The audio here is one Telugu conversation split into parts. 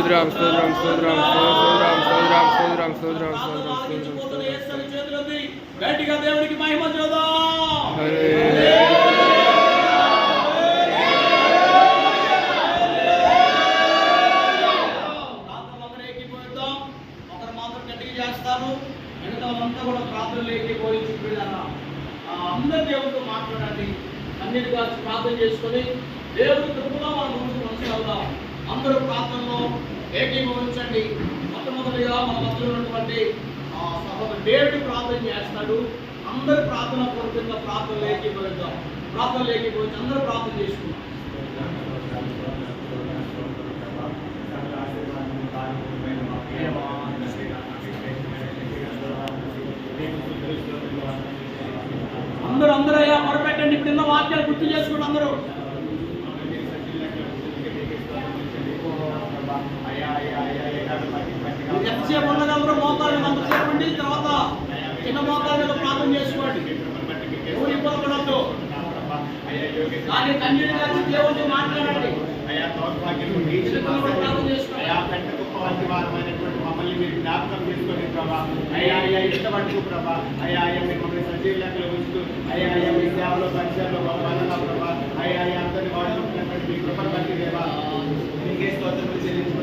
స్తోత్రం స్తోత్రం స్తోత్రం స్తోత్రం స్తోత్రం స్తోత్రం స్తోత్రం స్తోత్రం స్తోత్రం గట్టిగా దేవునికి మహిమ చూద్దాం ప్రార్థనలు ఒకరు మాత్రం చేస్తారు మిగతా వాళ్ళంతా కూడా ప్రార్థనలు ఏకీభవి చూపిదారా అందరు దేవుడితో మాట్లాడండి అన్నిటి ప్రార్థన చేసుకొని దేవుడి కృపలో మన ముందుకు అవుదాం అందరూ ప్రార్థనలో ఏకీభవించండి. మొట్టమొదటిగా మన మధ్యలో ఉన్నటువంటి ఆ, డేవిడ్ ప్రార్థన చేస్తాడు. అందరు ప్రార్థన పూర్వకంగా ప్రార్థన ఏకీభవిద్దాం. ప్రార్థన ఏకీభవించి అందరూ ప్రార్థన చేసుకుందాం. అందరూ అందరూ అయ్యా మొరపెట్టండి. ఇప్పుడు ఎన్నో వాక్యాలు గుర్తు చేసుకోండి అందరూ మీకు ఎంతసేపు ఉండగలరు మోకాలు అంతసేపు ఉండి తర్వాత చిన్న మోకాల మీద ప్రార్థన చేసుకోండి. ఎవరు ఇబ్బంది పడద్దు. కానీ తండ్రి గారి దేవుడితో మాట్లాడండి. ప్రార్థన చేసుకోండి. వారమైనటువంటి మమ్మల్ని మీరు జ్ఞాపకం చేసుకొని ప్రభా అయ్యా అయ్యా ఇంత ప్రభా అయ్యా అయ్యా మీరు మమ్మల్ని సజీవ ఉంచుతూ అయ్యా అయ్యా మీ సేవలో పరిచయంలో గొప్పగా ప్రభా అయ్యా అయ్యా అందరిని వాడుకుంటున్నటువంటి మీ కృపను బట్టి దేవా మీకే స్తోత్రం చెల్లించుకుంటున్నాం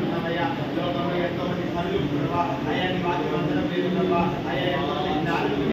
అయ్యా లోకంలో ఎంతో మంది పనులు ప్రభా అయ్యా నీ వాక్యం అందరం లేదు ప్రభా అయ్యా